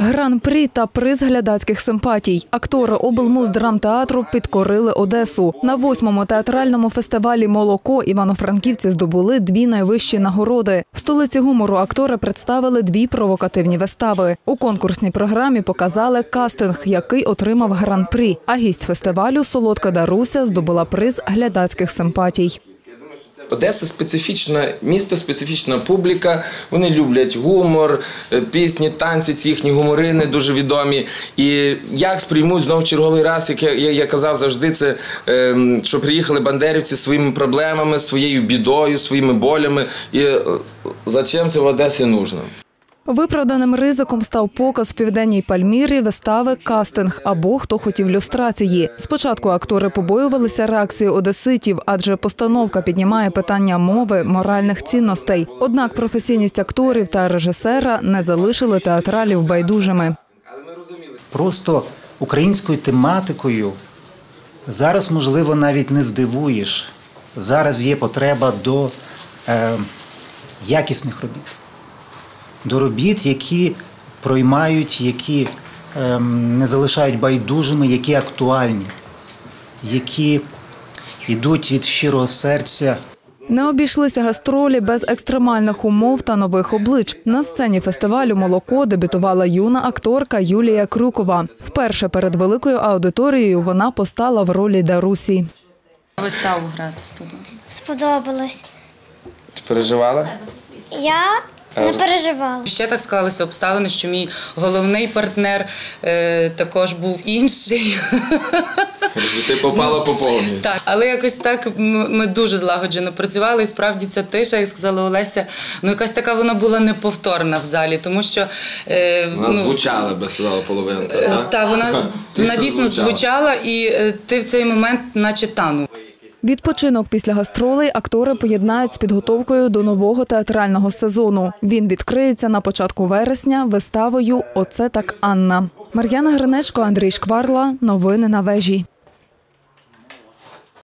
Гран-прі та приз глядацьких симпатій. Актори облмуздрамтеатру підкорили Одесу. На восьмому театральному фестивалі Молоко івано-франківці здобули дві найвищі нагороди. В столиці гумору актори представили дві провокативні вистави. У конкурсній програмі показали кастинг, який отримав гран-прі. А гість фестивалю Солодка Даруся здобула приз глядацьких симпатій. Одеса специфічне місто, специфічна публіка. Вони люблять гумор, е, пісні, танці, ці їхні гуморини дуже відомі. І як сприймуть знову черговий раз, як я, я, я казав завжди, це е, що приїхали бандерівці своїми проблемами, своєю бідою, своїми болями. І е, зачем це в Одесі нужно? Виправданим ризиком став показ в південній Пальмірі вистави «Кастинг» або «Хто хотів люстрації». Спочатку актори побоювалися реакції одеситів, адже постановка піднімає питання мови, моральних цінностей. Однак професійність акторів та режисера не залишили театралів байдужими. просто українською тематикою зараз, можливо, навіть не здивуєш. Зараз є потреба до е, якісних робіт, до робіт, які проймають, які е, не залишають байдужими, які актуальні, які йдуть від щирого серця. Не обійшлися гастролі без екстремальних умов та нових облич. На сцені фестивалю Молоко дебютувала юна акторка Юлія Крюкова. Вперше перед великою аудиторією вона постала в ролі Дарусі. Виставу грати сподобалося. Сподобалось. Переживала? Я не переживала. Ще так склалися обставини, що мій головний партнер е, також був інший. Ти попала по повній. так, але якось так ми дуже злагоджено працювали. І справді ця тиша, як сказала Олеся, ну якась така вона була неповторна в залі, тому що е, Вона ну, звучала, би сказала половинка. е, так? та вона, вона дійсно звучала, і е, ти в цей момент, наче танув. Відпочинок після гастролей актори поєднають з підготовкою до нового театрального сезону. Він відкриється на початку вересня виставою Оце так Анна. Мар'яна Гринечко, Андрій Шкварла. Новини на вежі.